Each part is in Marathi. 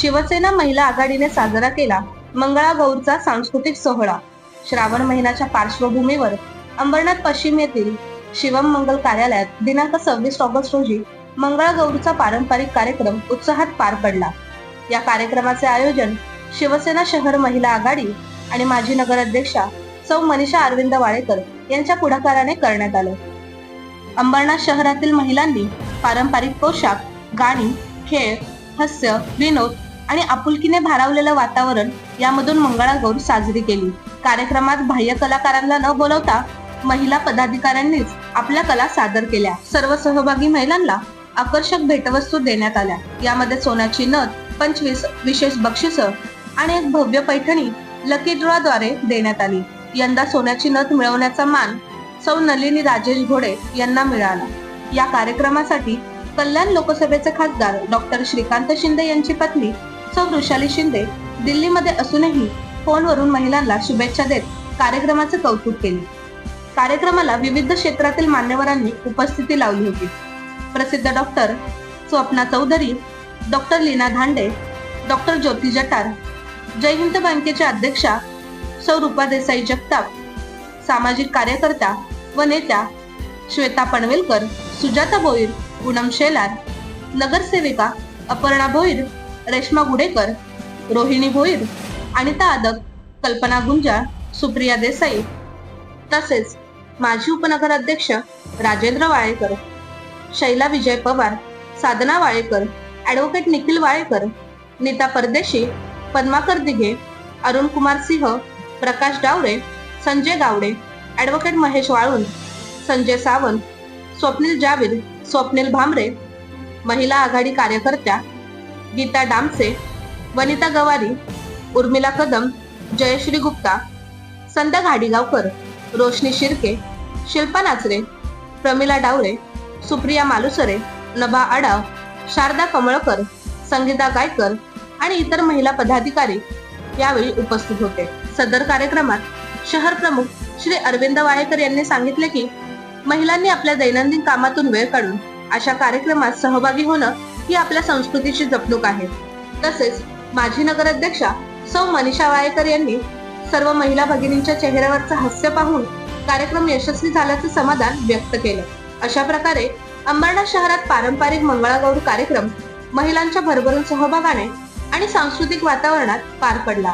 शिवसेना महिला आघाडीने साजरा केला मंगळागौरचा सांस्कृतिक सोहळा. श्रावण महिन्याच्या पार्श्वभूमीवर अंबरनाथ पश्चिम येथील शिवम मंगल कार्यालयात दिनांक सव्वीस ऑगस्ट रोजी मंगळागौरचा पारंपरिक कार्यक्रम उत्साहात पार पडला. या कार्यक्रमाचे आयोजन शिवसेना शहर महिला आघाडी आणि माजी नगराध्यक्षा सौ मनीषा अरविंद वाळेकर यांच्या पुढाकाराने करण्यात आलं. अंबरनाथ शहरातील महिलांनी पारंपरिक पोशाख गाणी खेळ हास्य विनोद आणि आपुलकीने भारावलेलं वातावरण यामधून मंगळागौर साजरी केली. कार्यक्रमात बाह्य कलाकारांना न बोलवता महिला पदाधिकाऱ्यांनीच आपल्या कला सादर केल्या. सर्व सहभागी महिलांना आकर्षक भेटवस्तू देण्यात आल्या. यामध्ये सोन्याची नथ पंचवीस विशेष बक्षिस आणि एक भव्य पैठणी लकी ड्रॉद्वारे देण्यात आली. यंदा सोन्याची नथ मिळवण्याचा मान सौ नलिनी राजेश घोडे यांना मिळाला. या कार्यक्रमासाठी कल्याण लोकसभेचे खासदार डॉक्टर श्रीकांत शिंदे यांची पत्नी सौ वृषाली शिंदे दिल्लीमध्ये असूनही फोनवरून महिलांना शुभेच्छा देत कार्यक्रमाचे कौतुक केले. कार्यक्रमाला विविध क्षेत्रातील मान्यवरांनी उपस्थिती लावली होती. प्रसिद्ध doctor Swapna Chaudhari doctor Leena Dhande doctor Jyoti Jatar Jai Hind बँकेच्या अध्यक्षा सौ रूपा देसाई जगताप सामाजिक कार्यकर्त्या व नेत्या श्वेता पनवेलकर सुजाता भोईर पूनम शेलार नगरसेविका अपर्णा भोईर रेश्मा गुडेकर रोहिणी भोईर अनिता आदक कल्पना गुंजा सुप्रिया देसाई तसेच माजी उपनगराध्यक्ष राजेंद्र वाळेकर शैला विजय पवार साधना वाळेकर ॲडव्होकेट निखिल वाळेकर नीता परदेशी पद्माकर दिघे अरुण कुमार सिंह प्रकाश डावरे संजय गावडे ॲडव्होकेट महेश वाळुंज संजय सावंत स्वप्नील जावीर स्वप्नील भामरे महिला आघाडी कार्यकर्त्या गीता डामसे वनिता गवारी उर्मिला कदम जयश्री गुप्ता संध्या घाडीगावकर रोशनी शिर्के शिल्पा नाचरे प्रमिला डावरे सुप्रिया मालुसरे नभा आडाव शारदा कमळकर संगीता गायकर आणि इतर महिला पदाधिकारी यावेळी उपस्थित होते. सदर कार्यक्रमात शहर प्रमुख श्री अरविंद वाळेकर यांनी सांगितले की महिलांनी आपल्या दैनंदिन कामातून वेळ काढून अशा कार्यक्रमात सहभागी होणं ही आपल्या संस्कृतीची जपणूक आहे. तसेच माजी नगराध्यक्षा सौ मनीषा वाळेकर यांनी सर्व महिला भगिनींच्या चेहऱ्यावरचं हास्य पाहून कार्यक्रम यशस्वी झाल्याचं समाधान व्यक्त केलं. अशा प्रकारे अंबरनाथ शहरात पारंपरिक मंगळागौर कार्यक्रम महिलांच्या भरभरून सहभागाने आणि सांस्कृतिक वातावरणात पार पडला.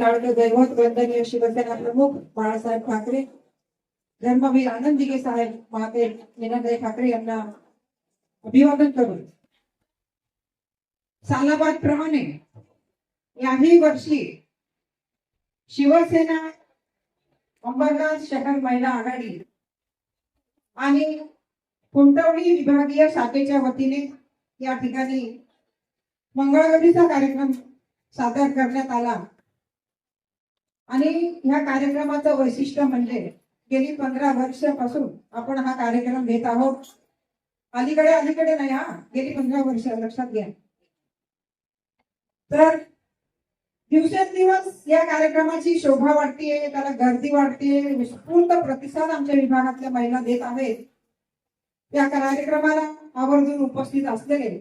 लाडके दैवत वंदनीय शिवसेना प्रमुख बाळासाहेब ठाकरे. धर्मवीर आनंद दिघे साहेब महाते मीनाताई ठाकरे यांना अभिवादन करून सालाबाद प्रमाणे याही वर्षी शिवसेना अंबरनाथ शहर महिला आघाडी आणि कुंटवणी विभागीय शाखेच्या वतीने या ठिकाणी मंगळगौरीचा कार्यक्रम सादर करण्यात आला. आणि ह्या कार्यक्रमाचं वैशिष्ट्य म्हणजे गेली पंधरा वर्षापासून आपण हा कार्यक्रम घेत आहोत. अलीकडे अलीकडे नाही हा गेली पंधरा वर्ष लक्षात घ्या. तर दिवसेंदिवस या कार्यक्रमाची शोभा वाढतीये त्याला गर्दी वाढतीये विस्फूर्त प्रतिसाद आमच्या विभागातल्या महिला देत आहेत. या कार्यक्रमाला आवर्जून उपस्थित असलेले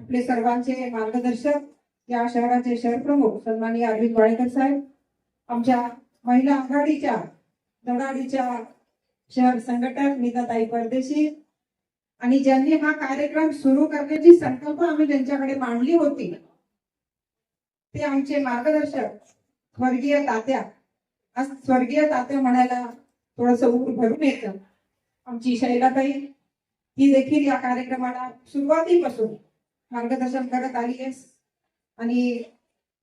आपले सर्वांचे मार्गदर्शक या शहराचे शहर प्रमुख सन्माननीय अरविंद वाळेकर साहेब आमच्या महिला आघाडीच्या धडाडीच्या शहर संघटक नीताताई परदेशी. आणि ज्यांनी हा कार्यक्रम सुरू करण्याची संकल्प आम्ही त्यांच्याकडे मांडली होती ते आमचे मार्गदर्शक स्वर्गीय तात्या. आज स्वर्गीय तात्या म्हणायला थोडस ऊर भरून येतं. आमची शैलाताई ही देखील या कार्यक्रमाला सुरुवातीपासून मार्गदर्शन करत आली आहेस आणि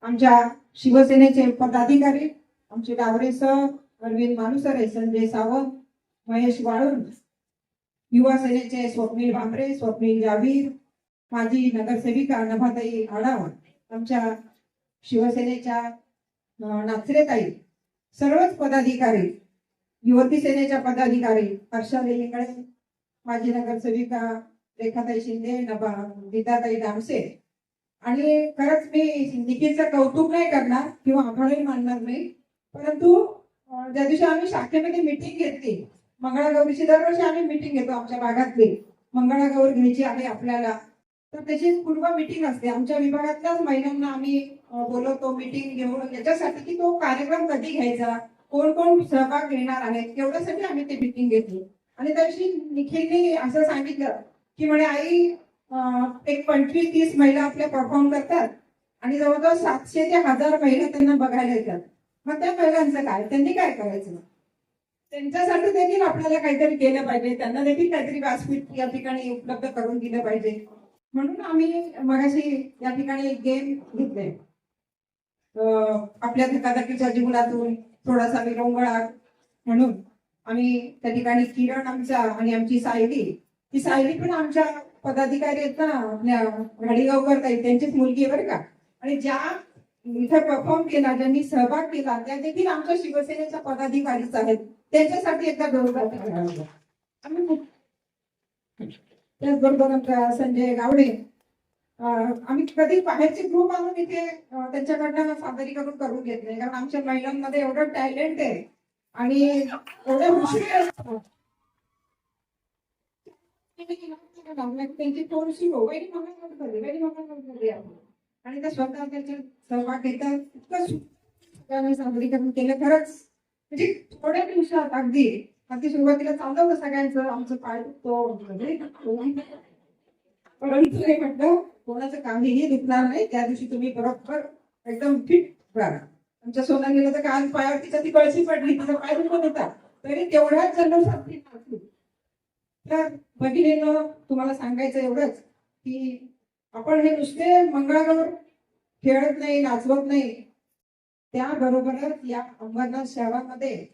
आमच्या शिवसेनेचे पदाधिकारी आमचे डावरे सर अरविंद मानुसरे संजय सावंत महेश वाळून युवा सेनेचे स्वप्नील भांबरे स्वप्नील जावीर माजी नगरसेविका नभाताई आढावा आमच्या शिवसेनेच्या नाचरेताई सर्वच पदाधिकारी युवती सेनेच्या पदाधिकारी हर्षा लेकडे माजी नगरसेविका रेखाताई शिंदे नभा गीताताई डामसे आणि खरंच मी निखिलचं कौतुक नाही करणार किंवा आभारही मानणार नाही. परंतु ज्या दिवशी आम्ही शाखेमध्ये मिटिंग घेतली मंगळागौरीची दरवर्षी आम्ही मिटिंग घेतो आमच्या भागातली मंगळागौर घ्यायची आहे आपल्याला. तर त्याची पूर्व मिटिंग असते. आमच्या विभागातल्याच महिलांना आम्ही बोलवतो मिटिंग घेऊन. याच्यासाठी की तो कार्यक्रम कधी घ्यायचा कोण कोण सहभाग घेणार आहेत एवढ्यासाठी आम्ही ते मिटिंग घेतली. आणि त्या दिवशी निखिलने असं सांगितलं की म्हणे आई एक पंचवीस तीस महिला आपल्या परफॉर्म करतात आणि जवळजवळ सातशे ते हजार महिला त्यांना बघायला येतात. मग त्या महिलांचं काय? त्यांनी काय करायचं? त्यांच्यासाठी देखील आपल्याला काहीतरी केलं पाहिजे. त्यांना देखील काहीतरी व्यासपीठ या ठिकाणी उपलब्ध करून दिलं पाहिजे. म्हणून आम्ही मगाशी या ठिकाणी एक गेम घेतले आपल्या धकाधकीच्या जीवनातून थोडासा विरंगळा म्हणून आम्ही त्या ठिकाणी किरण आमचा आणि आमची सायली ती सायली पण आमच्या पदाधिकारी आहेत ना आपल्या घाडीगावकर ताई त्यांचीच मुलगी आहे बरं का. आणि ज्या इथे परफॉर्म केला ज्यांनी सहभाग केला त्या देखील आमच्या शिवसेनेच्या पदाधिकारीच आहेत. त्यांच्यासाठी एकदा जोरदार आम्ही त्याचबरोबर आमच्या संजय गावडे आम्ही कधी बाहेरचे ग्रुप आणून इथे त्यांच्याकडनं सादरीकरण करून घेत नाही कारण आमच्या महिलांमध्ये एवढं टॅलेंट आहे. आणि एवढे हुशार त्यांची थोडीशी वेरी मंगळ वेरी मंगळ आणि त्या स्वतः त्याचे सहभाग घेतात इतकं सु- सादरीकरण केलं. खरंच म्हणजे थोड्या दिवसात अगदी अगदी सुरुवातीला चाललं होतं सगळ्यांचं आमचं पाय दुखतो परंतु हे म्हटलं कोणाचं काहीही दुखणार नाही त्या दिवशी तुम्ही बरोबर एकदम फिट राहा. आमच्या सोनालीला तर काल पायावर तिच्या ती कळशी पडली तिचा पाय दुखत होता तरी तेवढ्याच जल्लोषात ती तर भगिनीनं तुम्हाला सांगायचं एवढंच की आपण हे नुसते मंगळागौर खेळत नाही नाचवत नाही त्याबरोबरच या अंबरनाथ शहरामध्ये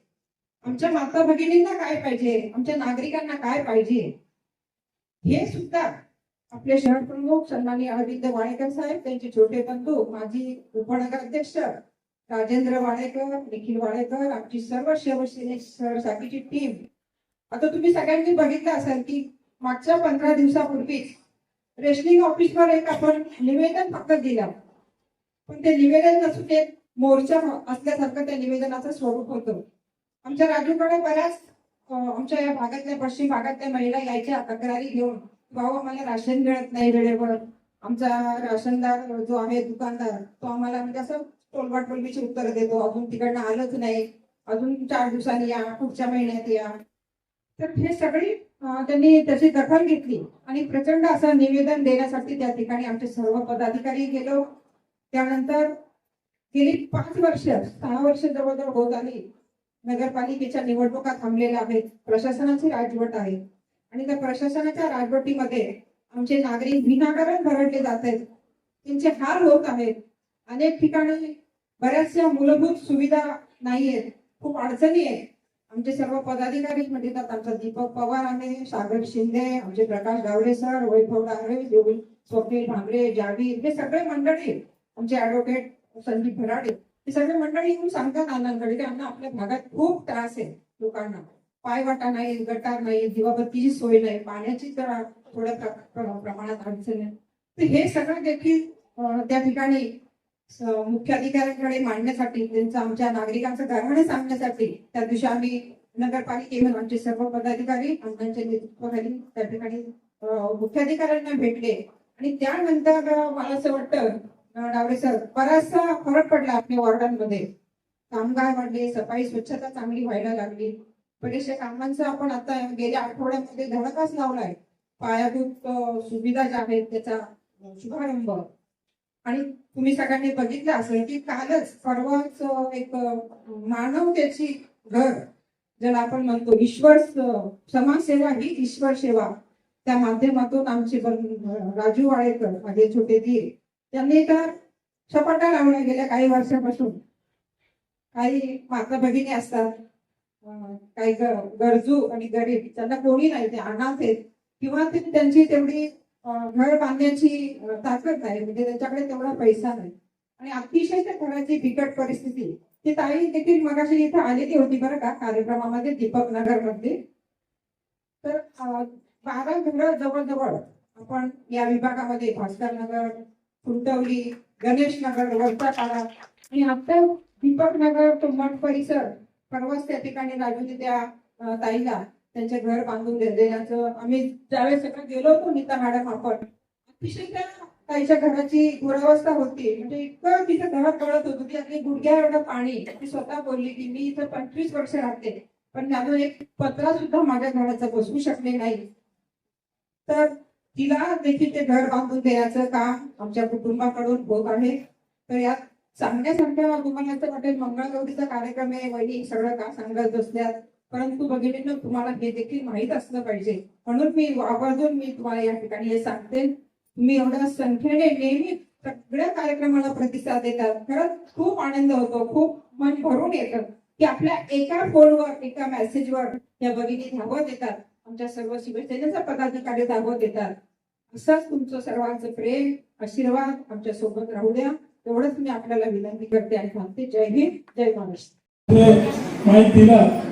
आमच्या माता भगिनींना काय पाहिजे आमच्या नागरिकांना काय पाहिजे हे सुद्धा आपले शहर प्रमुख सन्मानी अरविंद वाडेकर साहेब त्यांचे छोटे बंधू माजी उपनगराध्यक्ष राजेंद्र वाडेकर निखिल वाडेकर आमची सर्व शिवसेने शहर टीम आता तुम्ही सगळ्यांनी बघितलं असेल की मागच्या पंधरा दिवसापूर्वीच रेशनिंग ऑफिसवर एक आपण निवेदन फक्त दिलं. पण ते निवेदन नसून एक मोर्चा असल्यासारखं त्या निवेदनाचं स्वरूप होतं. आमच्या राजूकडे बऱ्याच आमच्या या भागातल्या पश्चिम भागातल्या महिला यायच्या तक्रारी घेऊन भाऊ आम्हाला राशन मिळत नाही वेळेवर. आमचा राशनदार जो आहे दुकानदार तो आम्हाला म्हणजे असं टोलवाट उत्तर देतो. अजून तिकडनं आलंच नाही. अजून चार दिवसांनी या पुढच्या महिन्यात या. तर हे सगळी त्यांनी त्याची दखल घेतली आणि प्रचंड असं निवेदन देण्यासाठी त्या ठिकाणी आमचे सर्व पदाधिकारी गेलो. त्यानंतर गेली पाच वर्ष सहा वर्ष जवळजवळ होत आली. नगरपालिकेच्या निवडणुका थांबलेल्या आहेत. प्रशासनाची राजवट आहे. आणि त्या प्रशासनाच्या राजवटीमध्ये आमचे नागरिक विनाकारण भरडले जात आहेत. त्यांचे हार होत आहेत. अनेक ठिकाणी बऱ्याचशा मूलभूत सुविधा नाही आहेत खूप अडचणी आहेत. आमचे सर्व पदाधिकारी म्हणजे आमचा दीपक पवार आहे सागर शिंदे आमचे प्रकाश गावडे सर वैभव डारे स्वप्नील भांगरे जावीर हे सगळे मंडळी आमचे ऍडव्होकेट संदीप भराडे. हे सगळे मंडळी येऊन सांगतात आनंदकडे की आम्हाला आपल्या भागात खूप त्रास आहे लोकांना. पायवाटा नाही गटार नाही दिवाबत्तीची सोय नाही पाण्याची तर थोड्या प्रमाणात अडचण आहे. तर हे सगळं देखील त्या ठिकाणी मुख्याधिकाऱ्यांकडे मांडण्यासाठी त्यांचं आमच्या नागरिकांचं गाऱ्हाणे सांगण्यासाठी त्या दिवशी आम्ही नगरपालिकेवर आमचे सर्व पदाधिकारी अण्णांच्या नेतृत्वाखाली त्या ठिकाणी मुख्याधिकाऱ्यांना भेटले. आणि त्यानंतर मला असं वाटतं डावरे सर बराचसा फरक पडला आपल्या वॉर्डांमध्ये. कामगार वाढले सफाई स्वच्छता चांगली व्हायला लागली. बरेचशा कामांचा आपण आता गेल्या आठवड्यामध्ये धडकाच लावलाय. पायाभूत सुविधा ज्या आहेत त्याचा शुभारंभ. आणि तुम्ही सगळ्यांनी बघितलं असेल की कालच परवाच एक मानव मानवतेची घर ज्याला आपण म्हणतो ईश्वर समाजसेवा ही ईश्वर सेवा. त्या माध्यमातून आमचे राजू वाळेकर माझे छोटे दिये त्यांनी तर सपाटा लावल्या गेल्या काही वर्षापासून. काही माता भगिनी असतात काही गरजू आणि गरीब त्यांना कोणी नाही ते अनाथ आहेत. किंवा ते त्यांची तेवढी घर बांधण्याची ताकद नाही म्हणजे त्यांच्याकडे तेवढा पैसा नाही. आणि अतिशय त्या घराची बिकट परिस्थिती. ती ताई देखील मगाशी इथे आलेली होती बरं का कार्यक्रमामध्ये दीपक नगरमध्ये तर बारा घरं जवळजवळ आपण या विभागामध्ये भास्कर नगर फुलटवली गणेश नगर वरचा पाडा आणि आता दीपक नगर तो मठ परिसर परवाच त्या ठिकाणी राजू त्या ताईला त्यांचे घर बांधून देण्याचं आम्ही ज्यावेळेस सगळं गेलो होतो नीता मॅडम आपण अतिशय त्या ताईच्या घराची दुरावस्था होती. म्हणजे इतकं तिच्या घरात कळत होतं की आपली गुडघ्या एवढं पाणी. ती स्वतः बोलली की मी इथं पंचवीस वर्ष राहते. पण त्यातून एक पत्रा सुद्धा माझ्या घराचा बसवू शकले नाही. तर तिला देखील ते घर बांधून देण्याचं काम आमच्या कुटुंबाकडून होत आहे. तर यात सांगण्यासारख्या तुम्हाला असं वाटेल मंगळगौरीचा कार्यक्रम आहे वहिनी सगळं का सांगत बसल्यात? परंतु भगिनींनो तुम्हाला हे देखील माहीत असलं पाहिजे. म्हणून मी आवर्जून मी तुम्हाला या ठिकाणी हे सांगते. तुम्ही एवढ्या संख्येने नेहमी सगळ्या कार्यक्रमाला प्रतिसाद देतात. खरंच खूप आनंद होतो खूप मन भरून येतं की आपल्या एका फोनवर एका मेसेजवर या भगिनी धावत येतात. आमच्या सर्व शिवसेनेचा पदाधिकारी धावत येतात. असंच तुमचं सर्वांचं प्रेम आशीर्वाद आमच्यासोबत राहू द्या. एवढंच मी आपल्याला विनंती करते आणि सांगते. जय हिंद जय महाराष्ट्र. माहिती दिला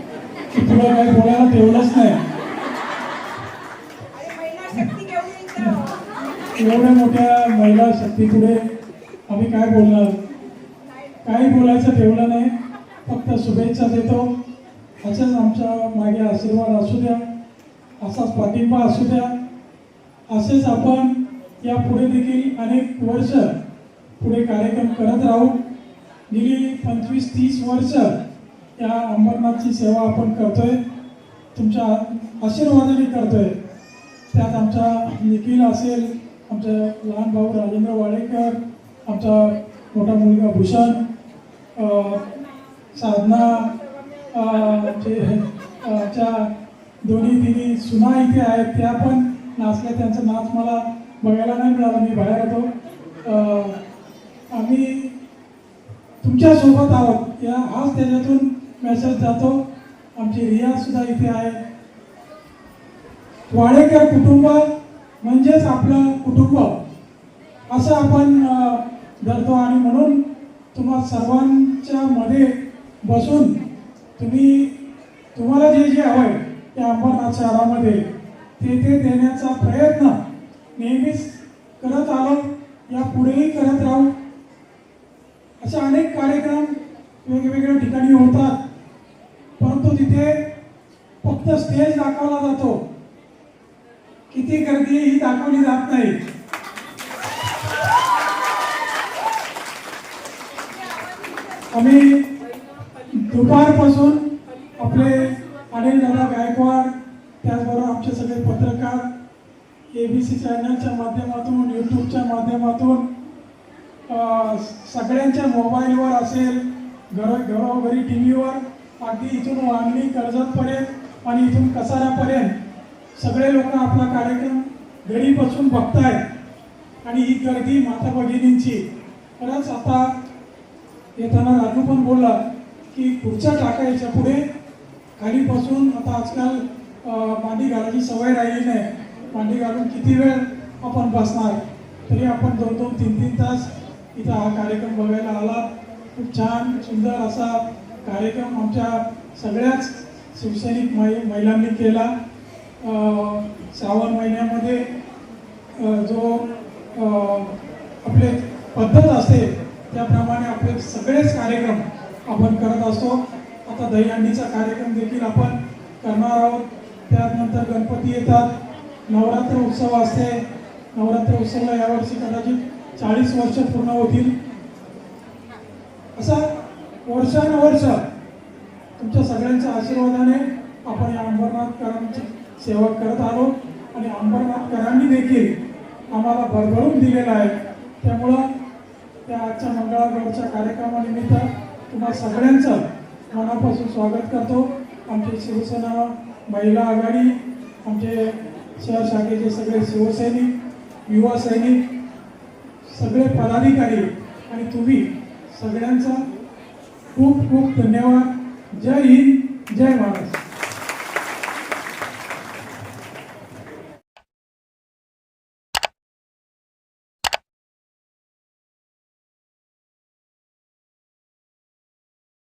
की पुढे काही बोलायला तेवढंच नाही. एवढ्या मोठ्या महिला शक्तीपुढे आम्ही काय बोलणार? काही बोलायचं ठेवलं नाही. फक्त शुभेच्छा देतो. असेच आमच्या मागे आशीर्वाद असू द्या. असाच पाठिंबा असू द्या. असेच आपण या पुढे देखील अनेक वर्ष पुढे कार्यक्रम करत राहू. गेली पंचवीस तीस वर्ष या अंबरनाथची सेवा आपण करतोय. तुमच्या आशीर्वादाने करतोय. त्यात आमचा निखिल असेल आमचा लहान भाऊ राजेंद्र वाडेकर आमचा मोठा मुलगा भूषण साधना आमचे जे दोन्ही तिन्ही सुना इथे आहेत त्या पण नाचल्या. त्यांचा नाच मला बघायला नाही मिळाला. मी बाहेर होतो आम्ही तुमच्यासोबत आहोत. या हाच त्याच्यातून मेसेज जातो. आमची रियासुद्धा इथे आहे. वाडेकर कुटुंब म्हणजेच आपलं कुटुंब. असं आपण धरतो आणि म्हणून तुम्हा सर्वांच्या मध्ये बसून तुम्ही तुम्हाला जे जे हवंय त्या अंबरनाथ शहरामध्ये ते ते देण्याचा प्रयत्न नेहमीच करत आलो या पुढेही करत राहू. असे अनेक कार्यक्रम वेगवेगळ्या ठिकाणी होतात. तिथे फक्त स्टेज दाखवला जातो. किती गर्दी ही दाखवली जात नाही. आम्ही दुपारपासून आपले अनिल दादा गायकवाड त्याचबरोबर आमचे सगळे पत्रकार ए बी सी चॅनलच्या माध्यमातून यूट्यूबच्या माध्यमातून सगळ्यांच्या मोबाईलवर असेल घर घरोघरी टी व्हीवर अगदी इथून वांगणी कर्जतपर्यंत आणि इथून कसाऱ्यापर्यंत सगळे लोक आपला कार्यक्रम घरी बसून बघतायत. आणि ही गर्दी माता भगिनींची. खरंच आता येताना राजू पण बोलला की पुढच्या टाकायच्या पुढे. खाली बसून आता आजकाल मांडी घालायची सवय राहिली नाही. मांडी घालून किती वेळ आपण बसणार? तरी आपण दोन दोन तीन तीन तास इथं हा कार्यक्रम बघायला आला. खूप छान सुंदर असा कार्यक्रम आमच्या सगळ्याच शिवसैनिक महि महिलांनी केला. श्रावण महिन्यामध्ये जो आपले पद्धत असते त्याप्रमाणे आपले सगळेच कार्यक्रम आपण करत असतो. आता दहीहंडीचा कार्यक्रम देखील आपण करणार आहोत. त्यानंतर गणपती येतात. नवरात्र उत्सव असते. नवरात्र उत्सवला यावर्षी कदाचित चाळीस वर्ष पूर्ण होतील. असा वर्षानुवर्ष तुमच्या सगळ्यांच्या आशीर्वादाने आपण या अंबरनाथकरांची सेवा करत आलो. आणि अंबरनाथकरांनी देखील आम्हाला भरभरून दिलेलं आहे. त्यामुळं त्या आजच्या मंगळागडच्या कार्यक्रमानिमित्त तुम्हा सगळ्यांचं मनापासून स्वागत करतो. आमचे शिवसेना महिला आघाडी आमचे शहर शाखेचे सगळे शिवसैनिक युवा सैनिक सगळे पदाधिकारी आणि तुम्ही सगळ्यांचा खूप खूप धन्यवाद. जय हिंद जय महाराष्ट्र.